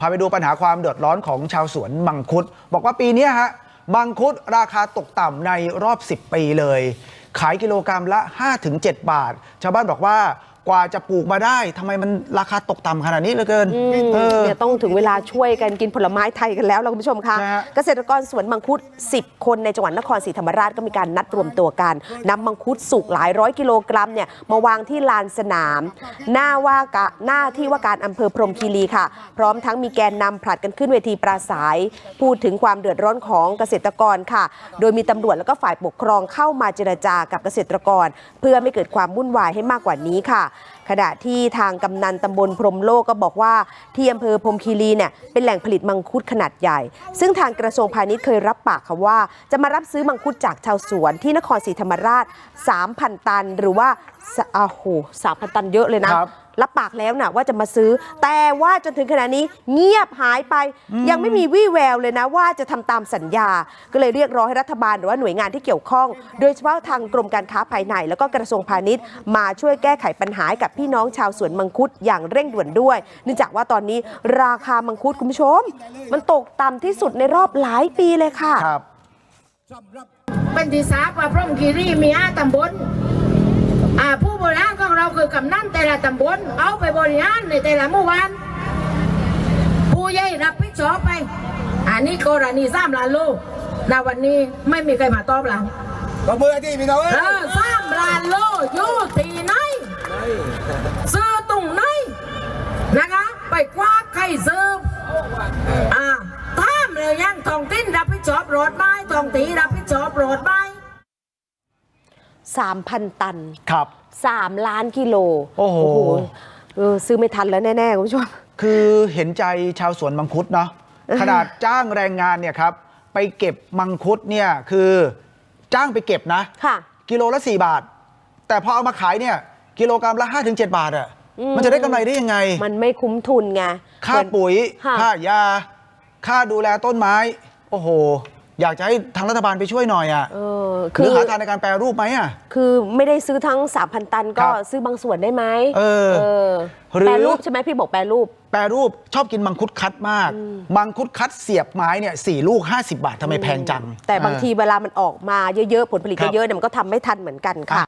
พาไปดูปัญหาความเดือดร้อนของชาวสวนมังคุด บอกว่าปีนี้ฮะมังคุดราคาตกต่ำในรอบ 10 ปีเลย ขายกิโลกรรัมละ 5-7 บาท ชาวบ้านบอกว่า กว่าจะปลูกมาได้ทำไมมันราคาตกต่ำขนาดนี้เหลือเกินอืมเออ เนี่ยต้องถึงเวลาช่วยกันกินผลไม้ไทยกันแล้วล่ะคุณผู้ชมคะ นะฮะ เกษตรกรสวนมังคุด 10 คนในจังหวัดนครศรีธรรมราชก็มีการนัดรวมตัวกันนำมังคุดสุกหลายร้อยกิโลกรัมเนี่ยมาวางที่ลานสนาม หน้าว่ากะหน้าที่ว่าการอำเภอพรหมคีรีค่ะ พร้อมทั้งมีแกนนำผลัดกันขึ้นเวทีปราศัย พูดถึงความเดือดร้อนของเกษตรกรค่ะ โดยมีตำรวจแล้วก็ฝ่ายปกครองเข้ามาเจรจากับเกษตรกร เพื่อไม่เกิดความวุ่นวายให้มากกว่านี้ค่ะ ขณะที่ทางกำนันตำบลพรมโลกก็บอกว่าที่อำเภอพรมคีรีเนี่ยเป็นแหล่งผลิตมังคุดขนาดใหญ่ ซึ่งทางกระทรวงพาณิชย์เคยรับปากค่ะว่า จะมารับซื้อมังคุดจากชาวสวนที่นครศรีธรรมราช 3,000 ตัน หรือว่าโอ้าวโห3,000ตันเยอะเลยนะ รับรับปากแล้วนะว่าจะมาซื้อ แต่ว่าจนถึงขณะนี้เงียบหายไป ยังไม่มีวี่แววเลยนะว่าจะทำตามสัญญา ก็เลยเรียกร้องให้รัฐบาลหรือว่าหน่วยงานที่เกี่ยวข้อง โดยเฉพาะทางกรมการค้าภายใน แล้วก็กระทรวงพาณิชย์ มาช่วยแก้ไขปัญหาให้กับพี่น้องชาวสวนมังคุดอย่างเร่งด่วนด้วย เนื่องจากว่าตอนนี้ราคามังคุดคุณผู้ชม มันตกต่ำที่สุดในรอบหลายปีเลยค่ะ ครับเป็นที่ทราบว่าพรหมคีรีมีห้าตำบลอ่า ผู้บริหารของเราคือกำนันแต่ละตำบลเอาไปบริหารในแต่ละหมู่บ้านผู้ใหญ่รับผิดชอบไป อันนี้กรณีสามล้านโลณวันนี้ไม่มีใครมาตอบเราตบมือที่พี่น้องเอ้ยเออสามล้านโลอยู่ที่ไหนซื้อตรงไหนนะคะไปคว้าใครซื้ออ่าถามเลยยังทองติ้นรับผิดชอบรถไหมทองตีรับผิดชอบรถไหม 3,000 ตัน ครับ 3 ล้านกิโลโอ้โห เออซื้อไม่ทันแล้วแน่ๆคุณผู้ชม คือเห็นใจชาวสวนมังคุดเนาะขนาดจ้างแรงงานเนี่ยครับ ไปเก็บมังคุดเนี่ยคือจ้างไปเก็บนะ ค่ะ กิโลละ 4 บาท แต่พอเอามาขายเนี่ย กิโลกรัมละ 5-7 บาทอะ่ะอืม มันจะได้กำไรได้ยังไง มันไม่คุ้มทุนไงค่าเหมือน ปุ๋ย ค่ะ ค่ายา ค่าดูแลต้นไม้ โอ้โห อยากจะให้ทางรัฐบาลไปช่วยหน่อยอะ่ะเออหคืรืออหาทางในการแปรรูปไหมอะ คือไม่ได้ซื้อทั้ง 3,000 ตันก็ครับซื้อบางส่วนได้ไหมเอออหรือ แปรรูปใช่ไหมพี่บอกแปรรูป แปรรูปชอบกินมังคุดคัดมาก มังคุดคัดเสียบไม้เนี่ยสี่ลูก 50 บาททำไมแพงจังแต่บางทีเวลามันออกมาเยอะๆ ผลผลิตครับ เยอะๆเนี่ยมันก็ทำไม่ทันเหมือนกันค่ะอะ